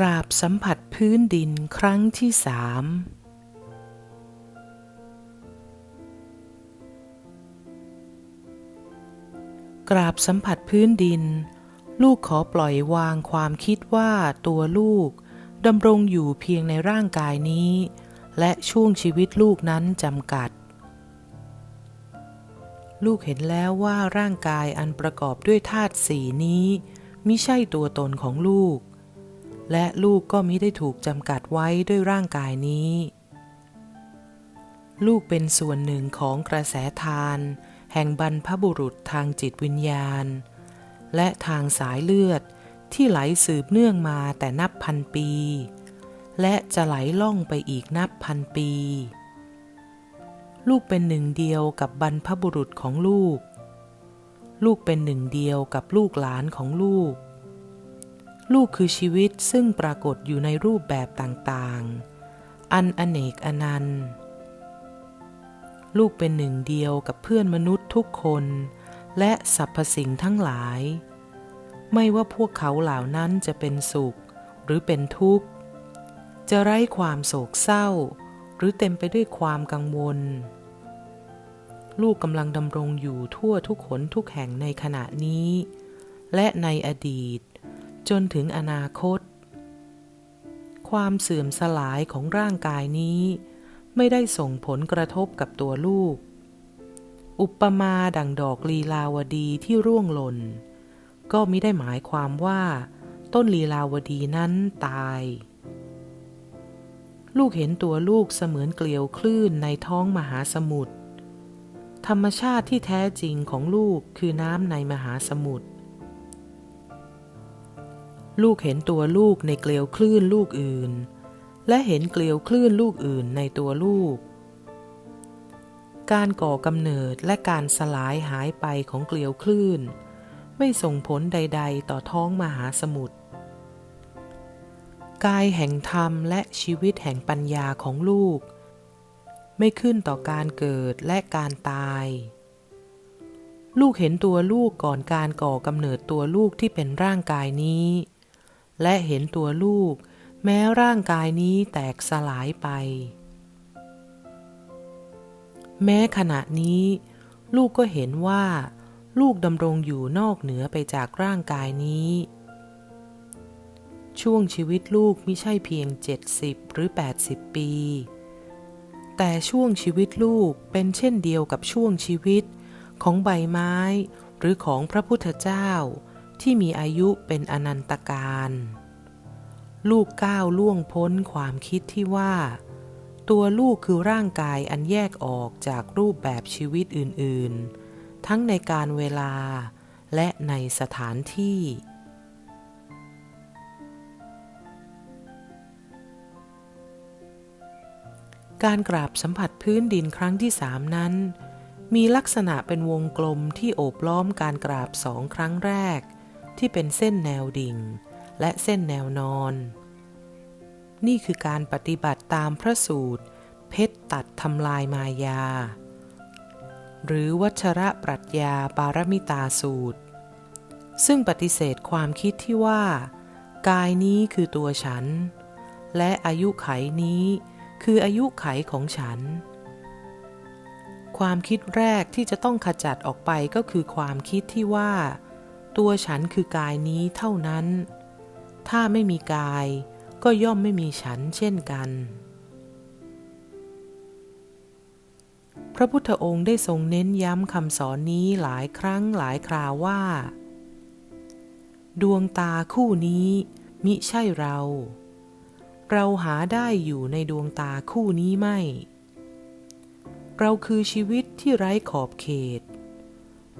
กราบสัมผัสพื้นดินครั้งที่สามกราบสัมผัสพื้นดิน ลูกขอปล่อยวางความคิดว่าตัวลูกดำรงอยู่เพียงในร่างกายนี้ และช่วงชีวิตลูกนั้นจำกัด ลูกเห็นแล้วว่าร่างกายอันประกอบด้วยธาตุสีนี้ มิใช่ตัวตนของลูก และลูกก็มิได้ถูกจำกัดไว้ด้วยร่างกายนี้ ลูกเป็นส่วนหนึ่งของกระแสทาน แห่งบรรพบุรุษทางจิตวิญญาณ และทางสายเลือดที่ไหลสืบเนื่องมาแต่นับพันปี และจะไหลล่องไปอีกนับพันปี ลูกเป็นหนึ่งเดียวกับบรรพบุรุษของลูก ลูกเป็นหนึ่งเดียวกับลูกหลานของลูก ลูกคือชีวิตซึ่งปรากฏอยู่ในรูปแบบต่างๆ อันอเนกอนันต์ ลูกเป็นหนึ่งเดียวกับเพื่อนมนุษย์ทุกคน และสรรพสิ่งทั้งหลาย ไม่ว่าพวกเขาเหล่านั้นจะเป็นสุขหรือเป็นทุกข์ จะไร้ความโศกเศร้า หรือเต็มไปด้วยความกังวล ลูกกำลังดำรงอยู่ทั่วทุกขนทุกแห่งในขณะนี้ และในอดีต จนถึงอนาคต ความเสื่อมสลายของร่างกายนี้ไม่ได้ส่งผลกระทบกับตัวลูก อุปมาดังดอกลีลาวดีที่ร่วงหล่น ก็มิได้หมายความว่า ต้นลีลาวดีนั้นตาย ลูกเห็นตัวลูกเสมือนเกลียวคลื่นในท้องมหาสมุทร ธรรมชาติที่แท้จริงของลูกคือน้ำในมหาสมุทร ลูกเห็นตัวลูกในเกลียวคลื่นลูกอื่น และเห็นเกลียวคลื่นลูกอื่นในตัวลูก การก่อกำเนิดและการสลายหายไปของเกลียวคลื่น ไม่ส่งผลใด ๆ ต่อท้องมหาสมุทรกายแห่งธรรมและชีวิตแห่งปัญญาของลูก ไม่ขึ้นต่อการเกิดและการตาย ลูกเห็นตัวลูกก่อนการก่อกำเนิดตัวลูกที่เป็นร่างกายนี้ และเห็นตัวลูก แม้ร่างกายนี้แตกสลายไป แม้ขณะนี้ ลูกก็เห็นว่า ลูกดำรงอยู่นอกเหนือไปจากร่างกายนี้ ช่วงชีวิตลูกไม่ใช่เพียง 70 หรือ 80 ปี แต่ช่วงชีวิตลูกเป็นเช่นเดียวกับช่วงชีวิตของใบไม้หรือของพระพุทธเจ้า ที่มีอายุเป็นอนันตการ ลูกก้าวล่วงพ้นความคิดที่ว่า ตัวลูกคือร่างกายอันแยกออกจากรูปแบบชีวิตอื่นๆ ทั้งในการเวลาและในสถานที่ การกราบสัมผัสพื้นดินครั้งที่สามนั้นมีลักษณะเป็นวงกลมที่โอบล้อมการกราบสองครั้งแรก ที่เป็นเส้นแนวดิ่ง และเส้นแนวนอน นี่คือการปฏิบัติตามพระสูตร เพชรตัดทำลายมายา หรือวัชระปรัชญาปารมิตาสูตร ซึ่งปฏิเสธความคิดที่ว่า กายนี้คือตัวฉัน และอายุไขนี้คืออายุไขของฉัน ความคิดแรกที่จะต้องขจัดออกไปก็คือความคิดที่ว่า ตัวฉันคือกายนี้เท่านั้น ถ้าไม่มีกายก็ย่อมไม่มีฉันเช่นกัน พระพุทธองค์ได้ทรงเน้นย้ำคำสอนนี้หลายครั้งหลายคราวว่า ดวงตาคู่นี้มิใช่เรา เราหาได้อยู่ในดวงตาคู่นี้ไม่ เราคือชีวิตที่ไร้ขอบเขต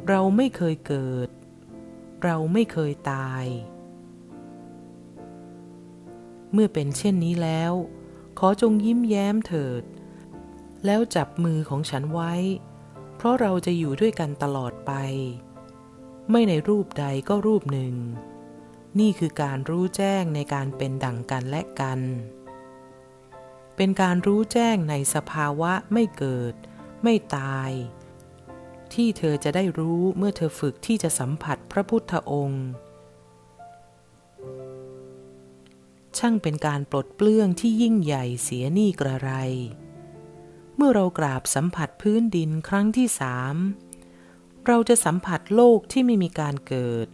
เราไม่เคยเกิด เราไม่เคยตาย เมื่อเป็นเช่นนี้แล้ว ขอจงยิ้มแย้มเถิด แล้วจับมือของฉันไว้ เพราะเราจะอยู่ด้วยกันตลอดไป ไม่ในรูปใดก็รูปหนึ่ง นี่คือการรู้แจ้งในการเป็นดั่งกันและกัน เป็นการรู้แจ้งในสภาวะไม่เกิด ไม่ตาย ที่เธอจะได้รู้เมื่อเธอฝึกที่จะสัมผัสพระพุทธองค์ ช่างเป็นการปลดเปลื้องที่ยิ่งใหญ่เสียนี่กระไร เมื่อเรากราบสัมผัสพื้นดินครั้งที่สามเราจะสัมผัสโลกที่ไม่มีการเกิด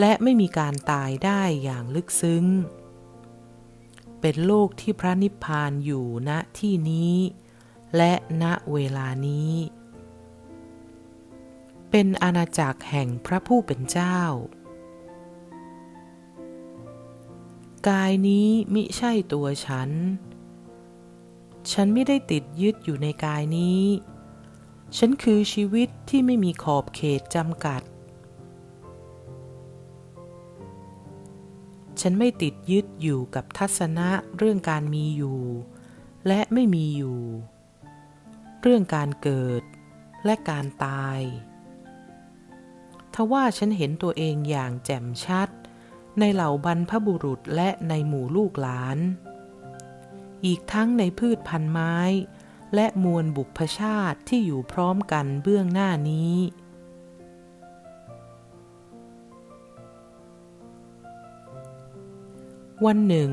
และไม่มีการตายได้อย่างลึกซึ้ง เป็นโลกที่พระนิพพานอยู่ณที่นี้ และณเวลานี้ เป็นอาณาจักรแห่งพระผู้เป็นเจ้า กายนี้มิใช่ตัวฉัน ฉันไม่ได้ติดยึดอยู่ในกายนี้ ฉันคือชีวิตที่ไม่มีขอบเขตจำกัด ฉันไม่ติดยึดอยู่กับทัศนะเรื่องการมีอยู่ และไม่มีอยู่ เรื่องการเกิดและการตาย ทว่าฉันเห็นตัวเองอย่างแจ่มชัด ในเหล่าบรรพบุรุษและในหมู่ลูกหลาน อีกทั้งในพืชพันธุ์ไม้ และมวลบุพชาติที่อยู่พร้อมกันเบื้องหน้านี้ วันหนึ่ง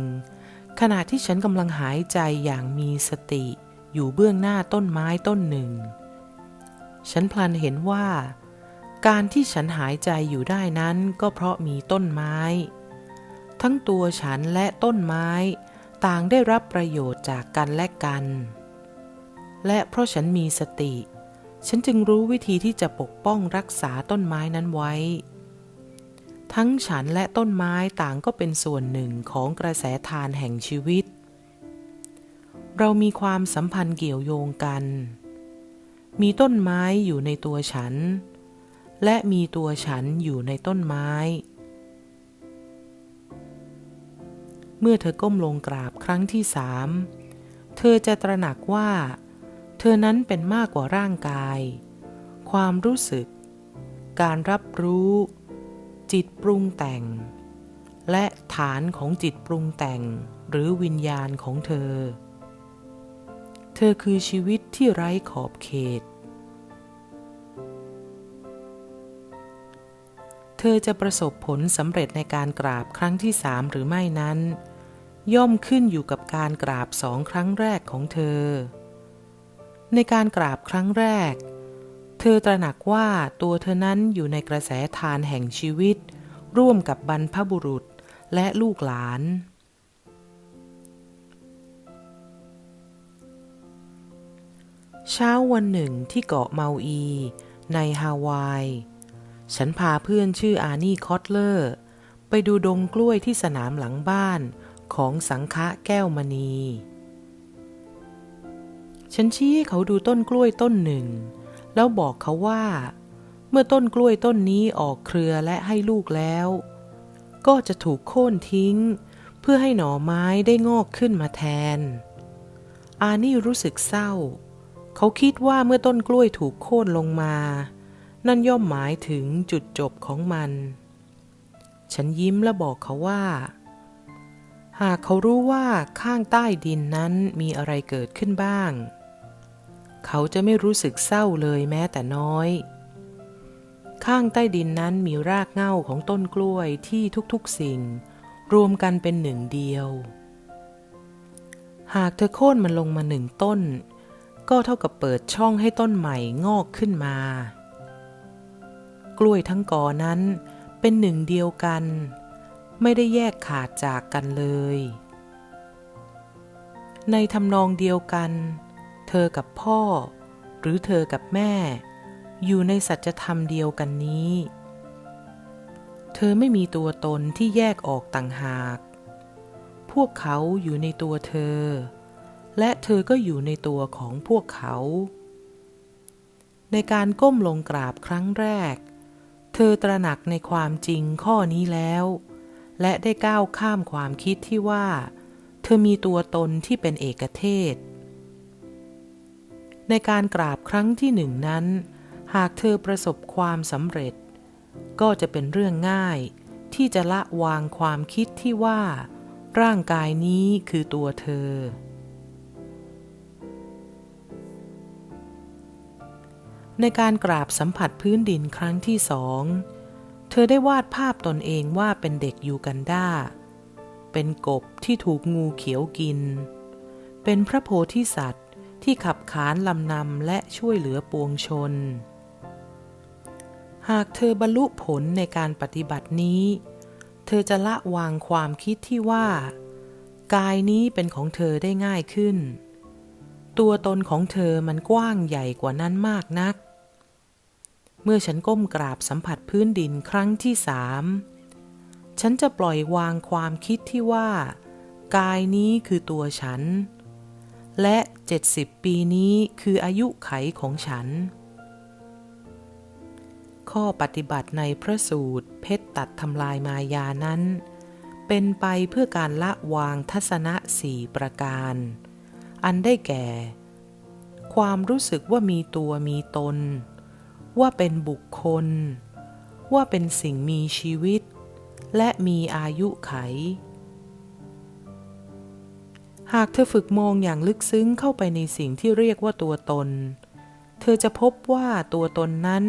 ขณะที่ฉันกำลังหายใจอย่างมีสติ อยู่เบื้องหน้าต้นไม้ต้นหนึ่ง ฉันพลันเห็นว่า การที่ฉันหายใจอยู่ได้นั้นก็เพราะมีต้นไม้ ทั้งตัวฉันและต้นไม้ ต่างได้รับประโยชน์จากกันและกัน และเพราะฉันมีสติ ฉันจึงรู้วิธีที่จะปกป้องรักษาต้นไม้นั้นไว้ ทั้งฉันและต้นไม้ต่างก็เป็นส่วนหนึ่งของกระแสทานแห่งชีวิต เรามีความสัมพันธ์เกี่ยวโยงกัน มีต้นไม้อยู่ในตัวฉัน และมีตัวฉันอยู่ในต้นไม้ เมื่อเธอก้มลงกราบครั้งที่สามเธอจะตระหนักว่า เธอนั้นเป็นมากกว่าร่างกาย ความรู้สึก การรับรู้ จิตปรุงแต่ง และฐานของจิตปรุงแต่งหรือวิญญาณของเธอ เธอคือชีวิตที่ไร้ขอบเขต เธอจะประสบผลสำเร็จในการกราบครั้งที่สามหรือไม่นั้น ย่อมขึ้นอยู่กับการกราบสองครั้งแรกของเธอ ในการกราบครั้งแรก เธอตระหนักว่าตัวเธอนั้นอยู่ในกระแสทานแห่งชีวิต ร่วมกับบรรพบุรุษและลูกหลาน เช้าวันหนึ่งที่เกาะเมาอี ในฮาวาย ฉันพาเพื่อนชื่ออานี่คอตเลอร์ ไปดูดงกล้วยที่สนามหลังบ้านของสังฆะแก้วมณี ฉันชี้ให้เขาดูต้นกล้วยต้นหนึ่ง แล้วบอกเขาว่า เมื่อต้นกล้วยต้นนี้ออกเครือและให้ลูกแล้ว ก็จะถูกโค่นทิ้ง เพื่อให้หน่อไม้ได้งอกขึ้นมาแทน อานี่รู้สึกเศร้า เขาคิดว่าเมื่อต้นกล้วยถูกโค่นลงมา นั่นย่อมหมายถึงจุดจบของมัน ฉันยิ้มและบอกเขาว่า หากเขารู้ว่าข้างใต้ดินนั้นมีอะไรเกิดขึ้นบ้าง เขาจะไม่รู้สึกเศร้าเลยแม้แต่น้อย ข้างใต้ดินนั้นมีรากเหง้าของต้นกล้วยที่ทุกๆสิ่ง รวมกันเป็นหนึ่งเดียว หากเธอโค่นมันลงมาหนึ่งต้น ก็เท่ากับเปิดช่องให้ต้นใหม่งอกขึ้นมา กล้วยทั้งกอนั้นเป็นหนึ่งเดียวกัน ไม่ได้แยกขาดจากกันเลย ในทำนองเดียวกัน เธอกับพ่อ หรือเธอกับแม่ อยู่ในสัจธรรมเดียวกันนี้ เธอไม่มีตัวตนที่แยกออกต่างหาก พวกเขาอยู่ในตัวเธอ และเธอก็อยู่ในตัวของพวกเขา ในการก้มลงกราบครั้งแรก ธอตระหนักในความจริงข้อนี้แล้ว และได้ก้าวข้ามความคิดที่ว่า เธอมีตัวตนที่เป็นเอกเทศ ในการกราบครั้งที่หนึ่งนั้น หากเธอประสบความสำเร็จ ก็จะเป็นเรื่องง่ายที่จะละวางความคิดที่ว่า ร่างกายนี้คือตัวเธอ ในการกราบสัมผัสพื้นดินครั้งที่สอง เธอได้วาดภาพตนเองว่าเป็นเด็กยูกันดาเป็นกบที่ถูกงูเขียวกิน เป็นพระโพธิสัตว์ที่ขับขานลำนำและช่วยเหลือปวงชน หากเธอบรรลุผลในการปฏิบัตินี้ เธอจะละวางความคิดที่ว่า กายนี้เป็นของเธอได้ง่ายขึ้น ตัวตนของเธอมันกว้างใหญ่กว่านั้นมากนัก เมื่อฉันก้มกราบสัมผัสพื้นดินครั้งที่สามฉันจะปล่อยวางความคิดที่ว่า กายนี้คือตัวฉัน และ 70 ปีนี้คืออายุไขของฉัน ข้อปฏิบัติในพระสูตร เพชรตัดทำลายมายานั้น เป็นไปเพื่อการละวางทัศนะสี่ประการ อันได้แก่ ความรู้สึกว่ามีตัวมีตน ว่าเป็นบุคคล ว่าเป็นสิ่งมีชีวิต และมีอายุไข หากเธอฝึกมองอย่างลึกซึ้งเข้าไปในสิ่งที่เรียกว่าตัวตน เธอจะพบว่าตัวตนนั้น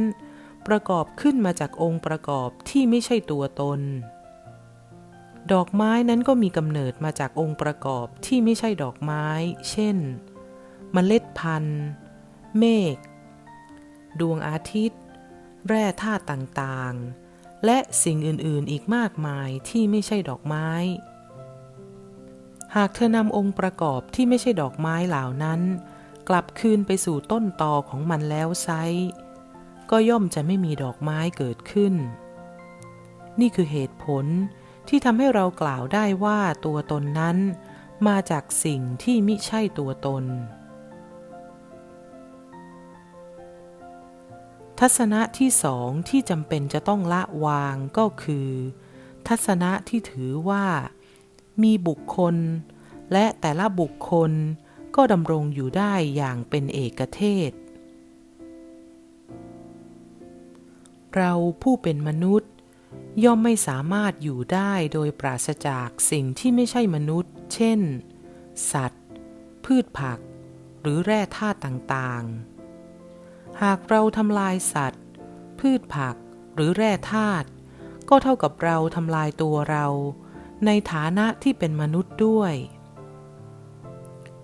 ประกอบขึ้นมาจากองค์ประกอบที่ไม่ใช่ตัวตน ดอกไม้นั้นก็มีกำเนิดมาจากองค์ประกอบที่ไม่ใช่ดอกไม้ เช่นเมล็ดพันธุ์ เมฆ ดวงอาทิตย์ แร่ธาตุต่างๆ และสิ่งอื่นๆอีกมากมายที่ไม่ใช่ดอกไม้ หากเธอนำองค์ประกอบที่ไม่ใช่ดอกไม้เหล่านั้น กลับคืนไปสู่ต้นตอของมันแล้วไซก็ย่อมจะไม่มีดอกไม้เกิดขึ้น นี่คือเหตุผลที่ทำให้เรากล่าวได้ว่าตัวตนนั้น มาจากสิ่งที่มิใช่ตัวตน ทัศนะที่สองที่จำเป็นจะต้องละวางก็คือ ทัศนะที่ถือว่า มีบุคคล และแต่ละบุคคลก็ดำรงอยู่ได้อย่างเป็นเอกเทศ เราผู้เป็นมนุษย์ ย่อมไม่สามารถอยู่ได้โดยปราศจากสิ่งที่ไม่ใช่มนุษย์ เช่น สัตว์ พืชผัก หรือแร่ธาตุต่างๆ หากเราทำลายสัตว์ พืชผักหรือแร่ธาตุก็เท่ากับเราทำลายตัวเรา ในฐานะที่เป็นมนุษย์ด้วย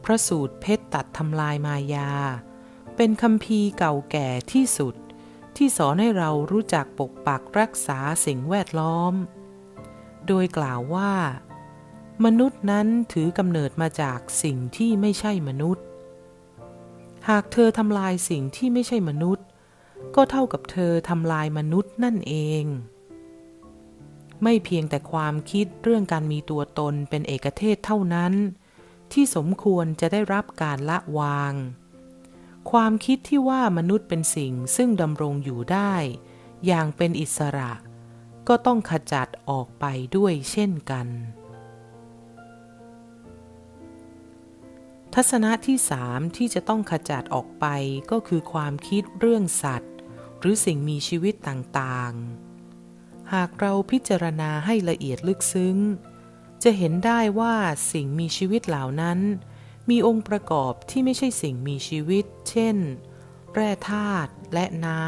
พระสูตรเพชรตัดทำลายมายา เป็นคำพีเก่าแก่ที่สุด ที่สอนให้เรารู้จักปกปักรักษาสิ่งแวดล้อม โดยกล่าวว่า มนุษย์นั้นถือกำเนิดมาจากสิ่งที่ไม่ใช่มนุษย์ หากเธอทำลายสิ่งที่ไม่ใช่มนุษย์ ก็เท่ากับเธอทำลายมนุษย์นั่นเอง ไม่เพียงแต่ความคิดเรื่องการมีตัวตนเป็นเอกเทศเท่านั้น ที่สมควรจะได้รับการละวาง ความคิดที่ว่ามนุษย์เป็นสิ่งซึ่งดำรงอยู่ได้ อย่างเป็นอิสระ ก็ต้องขจัดออกไปด้วยเช่นกัน ทัศนะที่สามที่จะต้องขจัดออกไปก็คือความคิดเรื่องสัตว์ หรือสิ่งมีชีวิตต่างๆ หากเราพิจารณาให้ละเอียดลึกซึ้ง จะเห็นได้ว่าสิ่งมีชีวิตเหล่านั้น มีองค์ประกอบที่ไม่ใช่สิ่งมีชีวิต เช่น แร่ธาตุและน้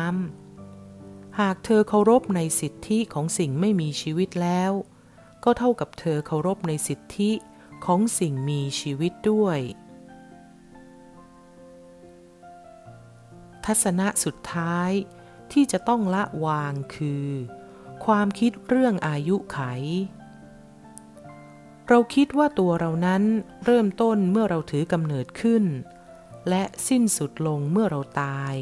ำ หากเธอเคารพในสิทธิของสิ่งไม่มีชีวิตแล้ว ก็เท่ากับเธอเคารพในสิทธิของสิ่งมีชีวิตด้วย ทัศนะสุดท้ายที่จะต้องละวางคือ ความคิดเรื่องอายุไข เราคิดว่าตัวเรานั้นเริ่มต้นเมื่อเราถือกำเนิดขึ้น และสิ้นสุดลงเมื่อเราตาย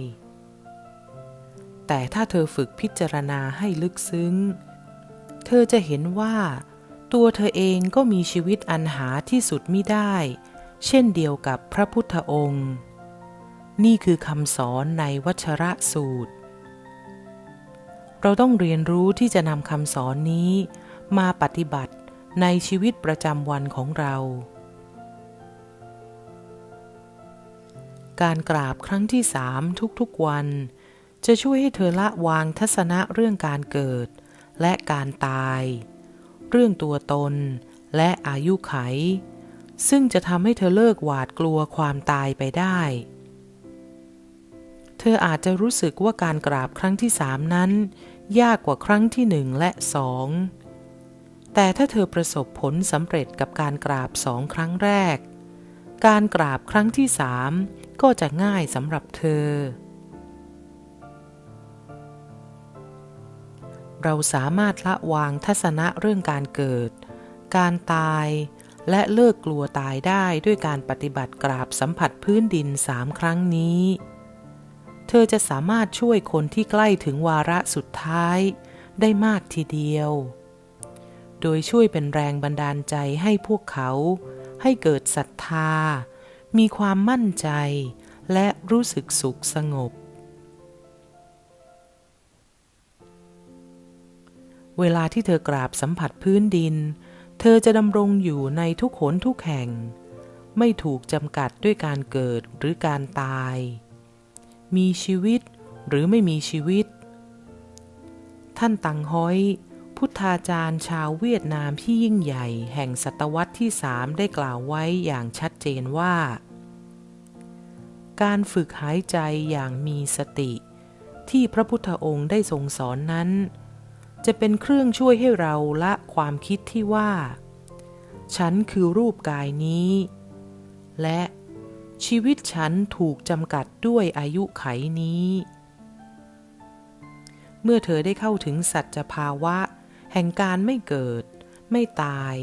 แต่ถ้าเธอฝึกพิจารณาให้ลึกซึ้ง เธอจะเห็นว่า ตัวเธอเองก็มีชีวิตอันหาที่สุดมิได้ เช่นเดียวกับพระพุทธองค์ นี่คือคำสอนในวัชระสูตร เราต้องเรียนรู้ที่จะนำคำสอนนี้ มาปฏิบัติในชีวิตประจำวันของเรา การกราบครั้งที่สามทุกๆวัน จะช่วยให้เธอละวางทัศนะเรื่องการเกิด และการตาย เรื่องตัวตนและอายุไข ซึ่งจะทำให้เธอเลิกหวาดกลัวความตายไปได้ ธออาจจะรู้สึกว่าการกราบครั้งที่สามนั้น ยากกว่าครั้งที่หนึ่งและสองแต่ถ้าเธอประสบผลสำเร็จกับการกราบสองครั้งแรก การกราบครั้งที่สามก็จะง่ายสำหรับเธอ เราสามารถละวางทัศนะเรื่องการเกิด การตายและเลิกกลัวตายได้ด้วยการปฏิบัติกราบสัมผัสพื้นดินสามครั้งนี้ เธอจะสามารถช่วยคนที่ใกล้ถึงวาระสุดท้าย ได้มากทีเดียว โดยช่วยเป็นแรงบันดาลใจให้พวกเขา ให้เกิดศรัทธา มีความมั่นใจ และรู้สึกสุขสงบ เวลาที่เธอกราบสัมผัสพื้นดิน เธอจะดำรงอยู่ในทุกโหนทุกแห่ง ไม่ถูกจำกัดด้วยการเกิดหรือการตาย มีชีวิตหรือไม่มีชีวิต ท่านตังฮ้อย พุทธาจารย์ชาวเวียดนามที่ยิ่งใหญ่แห่งศตวรรษที่สามได้กล่าวไว้อย่างชัดเจนว่า การฝึกหายใจอย่างมีสติ ที่พระพุทธองค์ได้ทรงสอนนั้น จะเป็นเครื่องช่วยให้เราละความคิดที่ว่า ฉันคือรูปกายนี้ และ ชีวิตฉันถูกจำกัดด้วยอายุไขนี้ เมื่อเธอได้เข้าถึงสัจภาวะ แห่งการไม่เกิด ไม่ตาย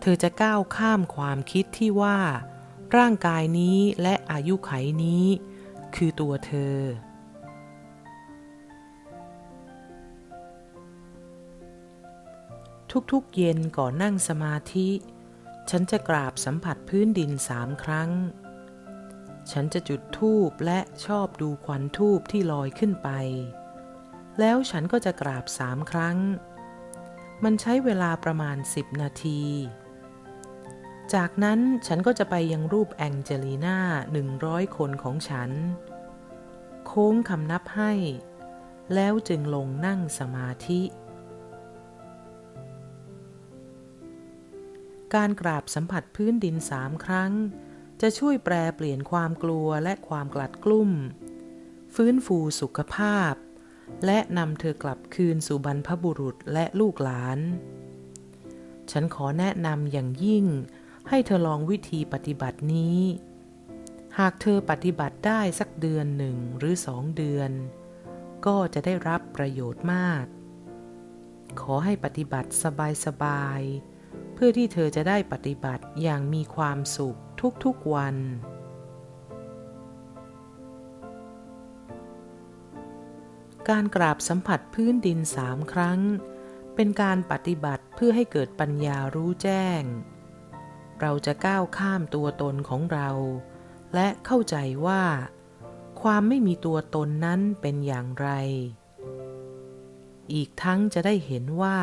เธอจะก้าวข้ามความคิดที่ว่า ร่างกายนี้และอายุไขนี้ คือตัวเธอ ทุกๆเย็นก่อนนั่งสมาธิ ฉันจะกราบสัมผัสพื้นดินสามครั้ง ฉันจะจุดธูปและชอบดูควันธูปที่ลอยขึ้นไป แล้วฉันก็จะกราบสามครั้ง มันใช้เวลาประมาณสิบนาที จากนั้นฉันก็จะไปยังรูปแองเจลีนาหนึ่งร้อยคนของฉัน โค้งคำนับให้ แล้วจึงลงนั่งสมาธิ การกราบสัมผัสพื้นดินสามครั้ง จะช่วยแปลเปลี่ยนความกลัวและความกลัดกลุ้ม ฟื้นฟูสุขภาพ และนำเธอกลับคืนสู่บรรพบุรุษและลูกหลาน ฉันขอแนะนำอย่างยิ่ง ให้เธอลองวิธีปฏิบัตินี้ หากเธอปฏิบัติได้สักเดือนหนึ่งหรือสองเดือน ก็จะได้รับประโยชน์มาก ขอให้ปฏิบัติสบายๆเพื่อที่เธอจะได้ปฏิบัติอย่างมีความสุข ทุกๆวัน การกราบสัมผัสพื้นดินสามครั้ง เป็นการปฏิบัติเพื่อให้เกิดปัญญารู้แจ้ง เราจะก้าวข้ามตัวตนของเรา และเข้าใจว่า ความไม่มีตัวตนนั้นเป็นอย่างไร อีกทั้งจะได้เห็นว่า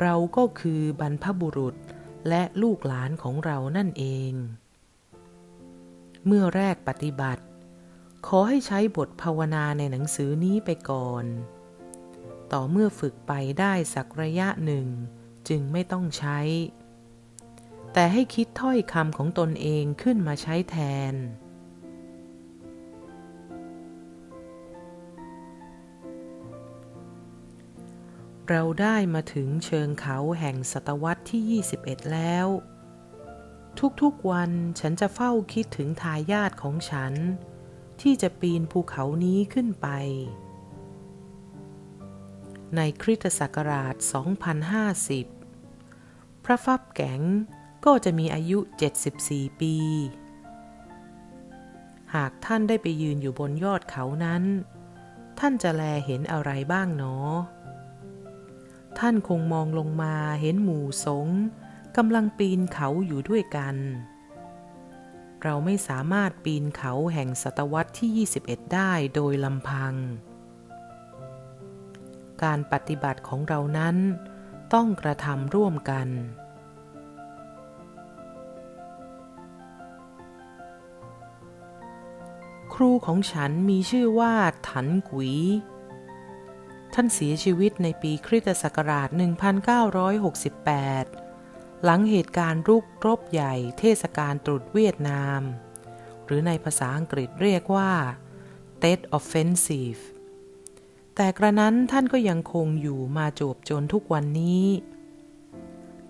เราก็คือบรรพบุรุษและลูกหลานของเรานั่นเอง เมื่อแรกปฏิบัติ ขอให้ใช้บทภาวนาในหนังสือนี้ไปก่อน ต่อเมื่อฝึกไปได้สักระยะหนึ่ง จึงไม่ต้องใช้ แต่ให้คิดถ้อยคำของตนเองขึ้นมาใช้แทนเราได้มาถึงเชิงเขาแห่งศตวรรษที่ 21 แล้ว ทุกๆวันฉันจะเฝ้าคิดถึงทายาทของฉัน ที่จะปีนภูเขานี้ขึ้นไป ในคริสตศักราช 2050 พระฟับแก๋งก็จะมีอายุ 74 ปี หากท่านได้ไปยืนอยู่บนยอดเขานั้น ท่านจะแลเห็นอะไรบ้างเนาะท่านคงมองลงมาเห็นหมู่สงฆ์ กำลังปีนเขาอยู่ด้วยกัน เราไม่สามารถปีนเขาแห่งศตวรรษที่ 21 ได้โดยลำพัง การปฏิบัติของเรานั้นต้องกระทำร่วมกัน ครูของฉันมีชื่อว่าถันกุย ท่านเสียชีวิตในปีคริสตศักราช 1968 หลังเหตุการณ์รุกรบใหญ่เทศกาลตรุษเวียดนาม หรือในภาษาอังกฤษเรียกว่า Tet Offensive แต่กระนั้นท่านก็ยังคงอยู่มาจวบจนทุกวันนี้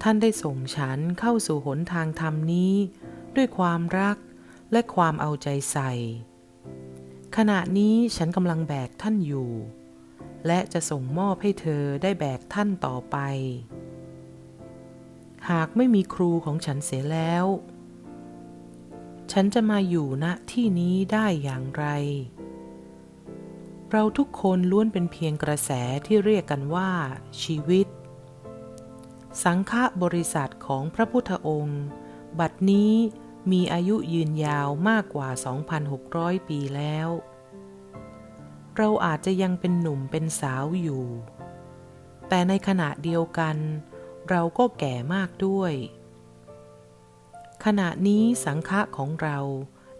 ท่านได้ส่งฉันเข้าสู่หนทางธรรมนี้ ด้วยความรักและความเอาใจใส่ ขณะนี้ฉันกำลังแบกท่านอยู่ และจะส่งมอบให้เธอได้แบกท่านต่อไป หากไม่มีครูของฉันเสียแล้ว ฉันจะมาอยู่ณที่นี้ได้อย่างไร เราทุกคนล้วนเป็นเพียงกระแสที่เรียกกันว่า ชีวิต สังฆบริษัทของพระพุทธองค์ บัดนี้มีอายุยืนยาวมากกว่า 2,600 ปีแล้ว เราอาจจะยังเป็นหนุ่มเป็นสาวอยู่ แต่ในขณะเดียวกัน เราก็แก่มากด้วย ขณะนี้สังฆะของเรา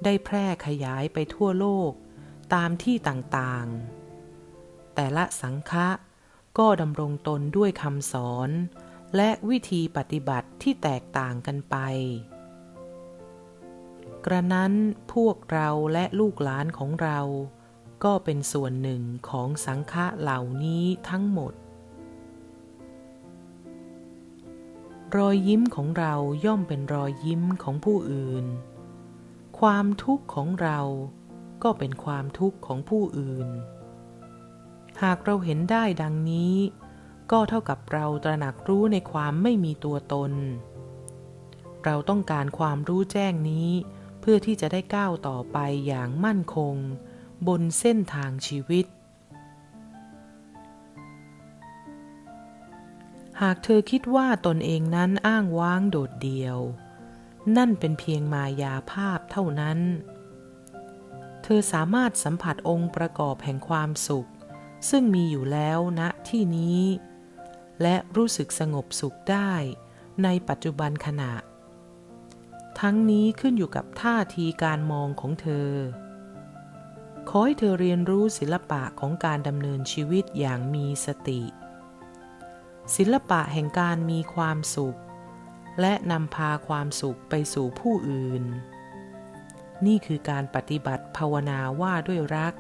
ได้แพร่ขยายไปทั่วโลกตามที่ต่างๆ แต่ละสังฆะก็ดำรงตนด้วยคำสอน และวิธีปฏิบัติที่แตกต่างกันไป กระนั้นพวกเราและลูกหลานของเรา ก็เป็นส่วนหนึ่งของสังฆะเหล่านี้ทั้งหมด รอยยิ้มของเราย่อมเป็นรอยยิ้มของผู้อื่น ความทุกข์ของเราก็เป็นความทุกข์ของผู้อื่น หากเราเห็นได้ดังนี้ ก็เท่ากับเราตระหนักรู้ในความไม่มีตัวตน เราต้องการความรู้แจ้งนี้ เพื่อที่จะได้ก้าวต่อไปอย่างมั่นคง บนเส้นทางชีวิต หากเธอคิดว่าตนเองนั้นอ้างว้างโดดเดี่ยว นั่นเป็นเพียงมายาภาพเท่านั้น เธอสามารถสัมผัสองค์ประกอบแห่งความสุข ซึ่งมีอยู่แล้วณที่นี้ และรู้สึกสงบสุขได้ในปัจจุบันขณะ ทั้งนี้ขึ้นอยู่กับท่าทีการมองของเธอ ขอให้เธอเรียนรู้ศิลปะของการดำเนินชีวิตอย่างมีสติ ศิลปะแห่งการมีความสุข และนำพาความสุขไปสู่ผู้อื่น นี่คือการปฏิบัติภาวนาว่าด้วยรัก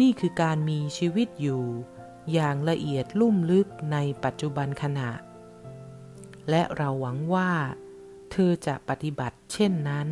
นี่คือการมีชีวิตอยู่ อย่างละเอียดลุ่มลึกในปัจจุบันขณะ และเราหวังว่า เธอจะปฏิบัติเช่นนั้น